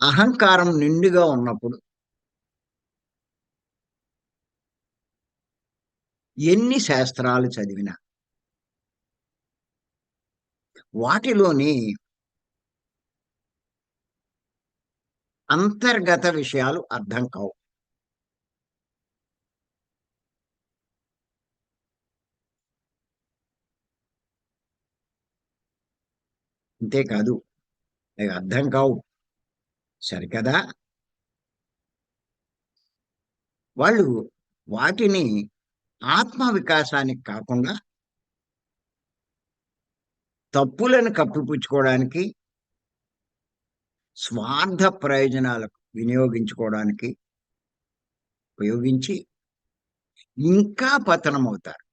అహంకారం నిండుగా ఉన్నప్పుడు ఎన్ని శాస్త్రాలు చదివినా వాటిలోని అంతర్గత విషయాలు అర్థం కావు. అంతేకాదు అర్థం కావు. సరికదా? వాళ్ళు వాటిని ఆత్మ వికాసానికి కాకుండా తప్పులను కప్పిపుచ్చుకోవడానికి స్వార్థ ప్రయోజనాలకు వినియోగించుకోవడానికి ఉపయోగించి ఇంకా పతనమవుతారు.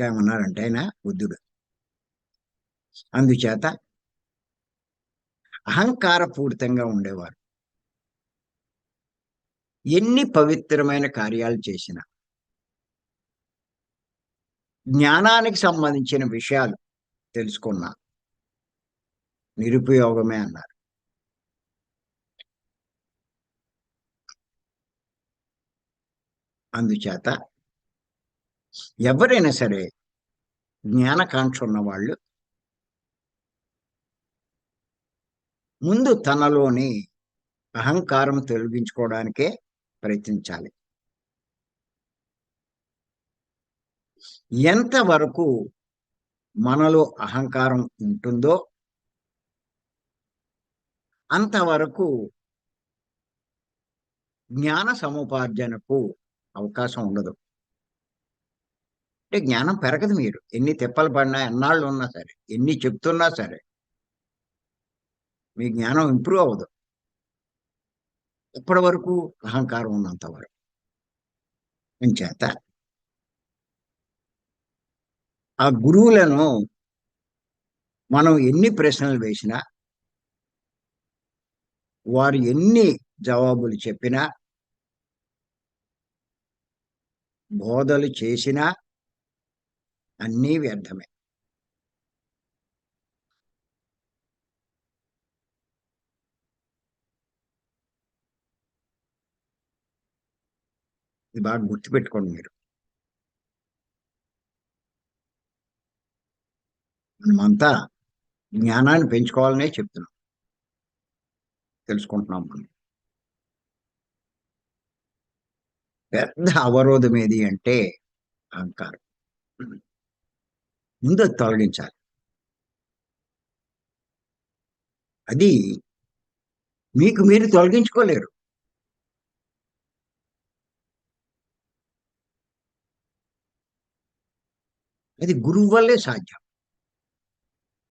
ఏమన్నారంటే ఆయన బుద్ధుడు. అందుచేత అహంకారపూరితంగా ఉండేవారు. ఎన్ని పవిత్రమైన కార్యాలు చేసినా జ్ఞానానికి సంబంధించిన విషయాలు తెలుసుకున్నా నిరుపయోగమే అన్నారు. అందుచేత ఎవరైనా సరే జ్ఞానకాంక్ష ఉన్నవాళ్ళు ముందు తనలోని అహంకారం తొలగించుకోవడానికే ప్రయత్నించాలి. ఎంతవరకు మనలో అహంకారం ఉంటుందో అంతవరకు జ్ఞాన సముపార్జనకు అవకాశం ఉండదు. అంటే జ్ఞానం పెరగదు మీరు. ఎన్ని తిప్పలు పడినా ఎన్నాళ్ళు ఉన్నా సరే ఎన్ని చెప్తున్నా సరే మీ జ్ఞానం ఇంప్రూవ్ అవ్వదు. ఎప్పటి వరకు అహంకారం ఉన్నంత వరకు. చేత. ఆ గురువులను మనం ఎన్ని ప్రశ్నలు వేసినా వారు ఎన్ని జవాబులు చెప్పినా బోధలు చేసినా అన్నీ వ్యర్థమే. ఇది బాగా గుర్తుపెట్టుకోండి మీరు. మనమంతా జ్ఞానాన్ని పెంచుకోవాలనే చెప్తున్నాం. తెలుసుకుంటున్నాం మనం. పెద్ద అవరోధం ఏది అంటే అహంకారం. ముందు అది తొలగించాలి. అది మీకు మీరు తొలగించుకోలేరు. అది గురువు వల్లే సాధ్యం.